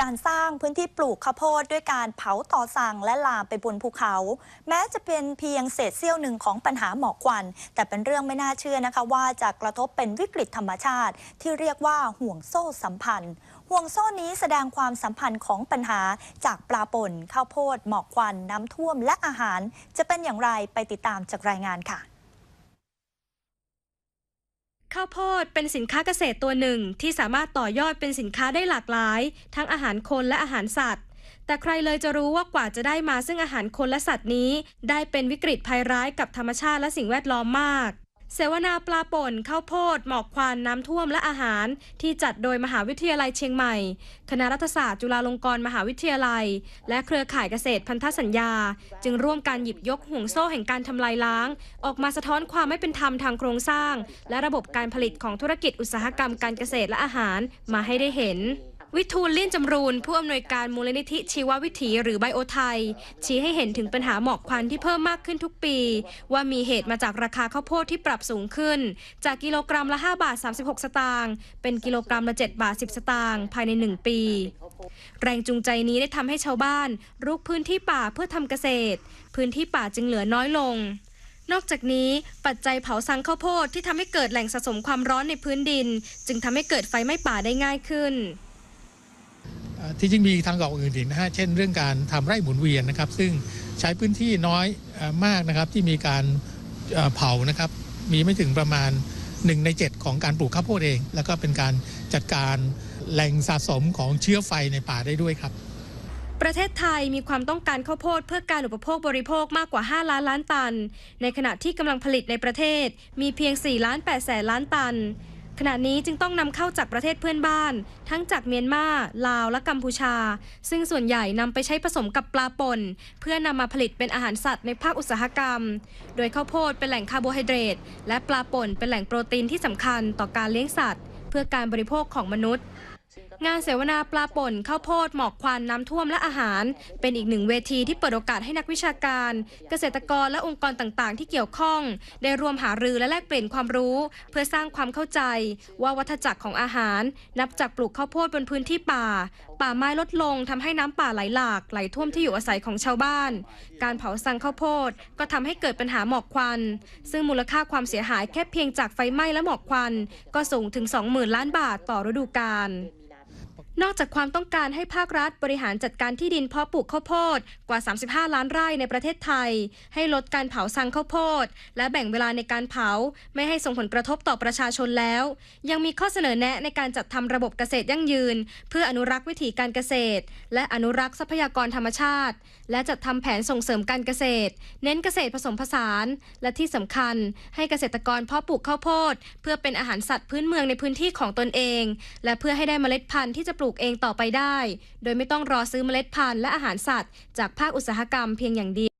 การสร้างพื้นที่ปลูกข้าวโพดด้วยการเผาต่อสั่งและลามไปบนภูเขา แม้จะเป็นเพียงเศษเสี้ยวหนึ่งของปัญหาหมอกควัน แต่เป็นเรื่องไม่น่าเชื่อนะคะ ว่าจะกระทบเป็นวิกฤตธรรมชาติ ที่เรียกว่าห่วงโซ่สัมพันธ์ห่วงโซ่นี้แสดงความสัมพันธ์ของปัญหาจากปลาป่นข้าวโพด หมอกควัน น้ำท่วมและอาหาร จะเป็นอย่างไรไปติดตามจากรายงานค่ะ ข้าวโพดเป็นสินค้าเกษตรตัวหนึ่งที่สามารถต่อยอดเป็นสินค้าได้หลากหลาย ทั้งอาหารคนและอาหารสัตว์ แต่ใครเลยจะรู้ว่ากว่าจะได้มาซึ่งอาหารคนและสัตว์นี้ ได้เป็นวิกฤตภัยร้ายกับธรรมชาติและสิ่งแวดล้อมมาก เสวนาปลาป่นข้าวโพด หมอกควันน้ำท่วมและอาหาร ที่จัดโดยมหาวิทยาลัยเชียงใหม่ คณะรัฐศาสตร์จุฬาลงกรณ์มหาวิทยาลัย และเครือข่ายเกษตรพันธสัญญา จึงร่วมการหยิบยกห่วงโซ่แห่งการทำลายล้าง ออกมาสะท้อนความไม่เป็นธรรมทางโครงสร้าง และระบบการผลิตของธุรกิจอุตสาหกรรมการเกษตรและอาหารมาให้ได้เห็น วิทูลลิ่นจำรูนผู้อำนวยการมูลนิธิชีววิถีหรือไบโอไทย ชี้ให้เห็นถึงปัญหาหมอกควันที่เพิ่มมากขึ้นทุกปี ว่ามีเหตุมาจากราคาข้าวโพดที่ปรับสูงขึ้น จากกิโลกรัมละ 5 บาท 36 สตางค์เป็นกิโลกรัมละ 7 บาท 10 สตางค์ภายใน 1 ปี แรงจูงใจนี้ได้ทำให้ชาวบ้านรุกพื้นที่ป่าเพื่อทำเกษตร พื้นที่ป่าจึงเหลือน้อยลงนอกจากนี้ปัจจัยเผาสังข้าวโพดที่ทำให้เกิดแหล่งสะสมความร้อนในพื้นดิน จึงทำให้เกิดไฟไหม้ป่าได้ง่ายขึ้น ที่จริงมีทางออกอื่นอีกนะฮะเช่นเรื่องการทำไร่หมุนเวียนนะครับ ซึ่งใช้พื้นที่น้อยมากนะครับที่มีการเอ่อเผานะครับมีไม่ถึงประมาณ 1 ใน 7 ของการปลูกข้าวโพดเอง แล้วก็เป็นการจัดการแหล่งสะสมของเชื้อไฟในป่าได้ด้วยครับ ประเทศไทยมีความต้องการข้าวโพดเพื่อการอุปโภคบริโภคมากกว่า 5 ล้านล้านตัน ในขณะที่กำลังผลิตในประเทศมีเพียง 4 ล้าน8แสนล้านตัน ขณะนี้จึงต้องนำเข้าจากประเทศเพื่อนบ้าน ทั้งจากเมียนมา ลาวและกัมพูชา ซึ่งส่วนใหญ่นำไปใช้ผสมกับปลาป่น เพื่อนำมาผลิตเป็นอาหารสัตว์ในภาคอุตสาหกรรม โดยข้าวโพดเป็นแหล่งคาร์โบไฮเดรตและปลาป่นเป็นแหล่งโปรตีนที่สำคัญต่อการเลี้ยงสัตว์ เพื่อการบริโภคของมนุษย์ งานเสวนาปลาป่นข้าวโพดหมอกควันน้ำท่วมและอาหาร เป็นอีกหนึ่งเวทีที่เปิดโอกาสให้นักวิชาการ เกษตรกรและองค์กรต่างๆ ที่เกี่ยวข้อง ได้รวมหารือและแลกเปลี่ยนความรู้ เพื่อสร้างความเข้าใจ ว่าวัฏจักรของอาหาร นับจากปลูกข้าวโพดบนพื้นที่ป่า ป่าไม้ลดลงทำให้น้ำป่าไหลหลากไหลท่วมที่อยู่อาศัยของชาวบ้าน การเผาสังข้าวโพดก็ทำให้เกิดปัญหาหมอกควัน ซึ่งมูลค่าความเสียหายแค่เพียงจากไฟไหม้และหมอกควัน ก็สูงถึง 20,000 ล้านบาทต่อฤดูกาล นอกจากความต้องการให้ภาครัฐบริหารจัดการที่ดินเพาะปลูกข้าวโพดกว่า 35 ล้านไร่ในประเทศไทย ให้ลดการเผาสังข้าวโพด และแบ่งเวลาในการเผา ไม่ให้ส่งผลกระทบต่อประชาชนแล้ว ยังมีข้อเสนอแนะในการจัดทำระบบเกษตรยั่งยืน เพื่ออนุรักษ์วิถีการเกษตร และอนุรักษ์ทรัพยากรธรรมชาติ และจัดทำแผนส่งเสริมการเกษตร เน้นเกษตรผสมผสาน และที่สำคัญ ให้เกษตรกรเพาะปลูกข้าวโพด เพื่อเป็นอาหารสัตว์พื้นเมืองในพื้นที่ของตนเอง และเพื่อให้ได้เมล็ดพันธุ์ที่จะปลูกลูกเองต่อไปได้ โดยไม่ต้องรอซื้อเมล็ดพันธุ์และอาหารสัตว์ จากภาคอุตสาหกรรมเพียงอย่างเดียว